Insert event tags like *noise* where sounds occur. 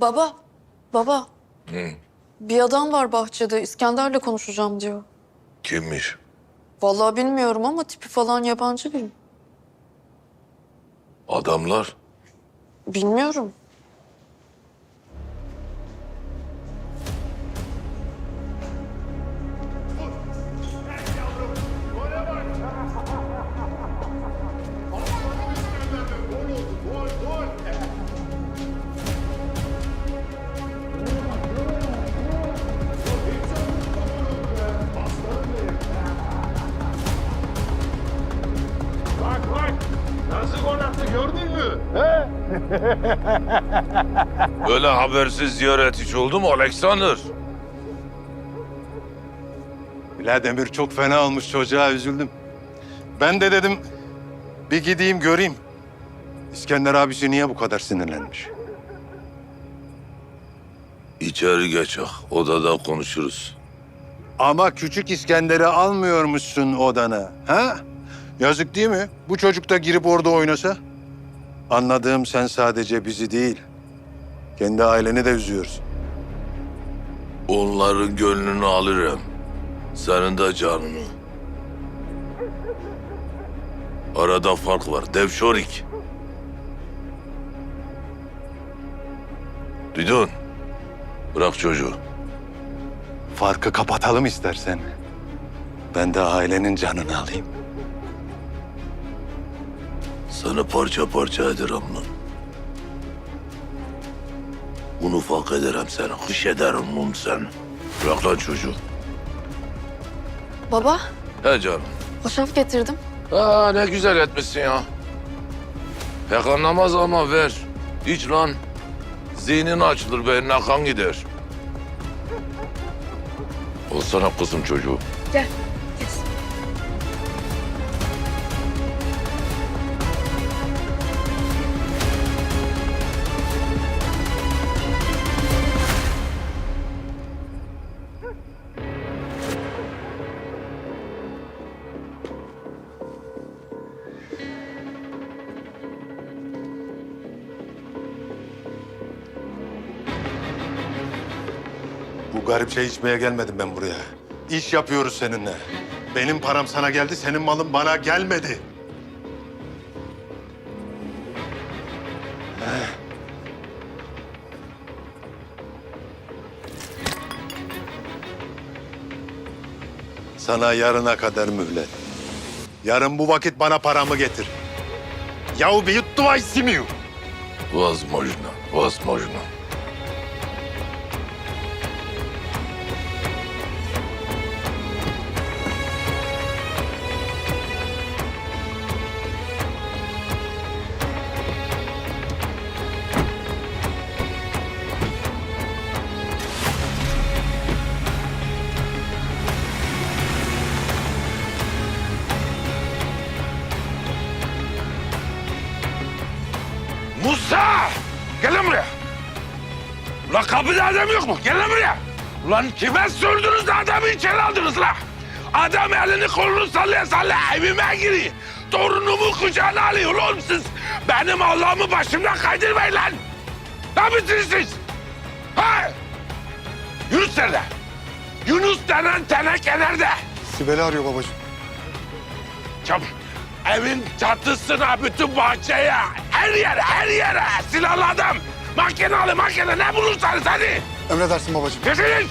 Baba, baba. Bir adam var bahçede. İskender'le konuşacağım diyor. Kimmiş? Vallahi bilmiyorum ama tipi falan yabancı biri. Adamlar. Bilmiyorum. Nasıl gol attı gördün mü? He? *laughs* Böyle habersiz ziyaret hiç oldu mu Alexander? Vladimir çok fena olmuş çocuğa üzüldüm. Ben de dedim bir gideyim göreyim. İskender abisi niye bu kadar sinirlenmiş? İçeri geç ah. Odada konuşuruz. Ama küçük İskender'i almıyormuşsun odana. Ha? Yazık değil mi? Bu çocuk da girip orada oynasa. Anladığım sen sadece bizi değil, kendi aileni de üzüyorsun. Onların gönlünü alırım. Senin de canını. Arada fark var. Devşorik. Duydun? Bırak çocuğu. Farkı kapatalım istersen. Ben de ailenin canını alayım. Seni parça parça ederim lan. Bunu fark ederim seni. Hış ederim lan sen. Bırak lan çocuğu. Baba, He canım. hoşaf getirdim. Aa ne güzel etmişsin ya. Pek anlamaz ama ver. İç lan. Zihnin açılır, beynine kan gider. Olsana kızım çocuğu. Gel. Bu garip şey içmeye gelmedim ben buraya. İş yapıyoruz seninle. Benim param sana geldi, senin malın bana gelmedi. Eh. Sana yarına kadar mühlet. Yarın bu vakit bana paramı getir. Yahu bir yuttu vay simiyu. Возможно, возможно. Gel lan buraya. Ulan kapıda adam yok mu? Gel lan buraya. Ulan kime sürdünüz de adamı içeri aldınız la? Adam elini kolunu sallaya sallaya evime giriyor. Torunumu kucağına alıyor oğlum siz. Benim Allah'ımı başımdan kaydırmayın lan. Ne yapıyorsunuz siz? Ha? Yunus nerede? Yunus denen teneke nerede? Sibel'i arıyor babacığım. Çabuk. Evin çatısına, bütün bahçeye, her yere, her yere silahlı adam. Makinalı makine ne bulursanız hadi. Emredersin babacığım. Getirin.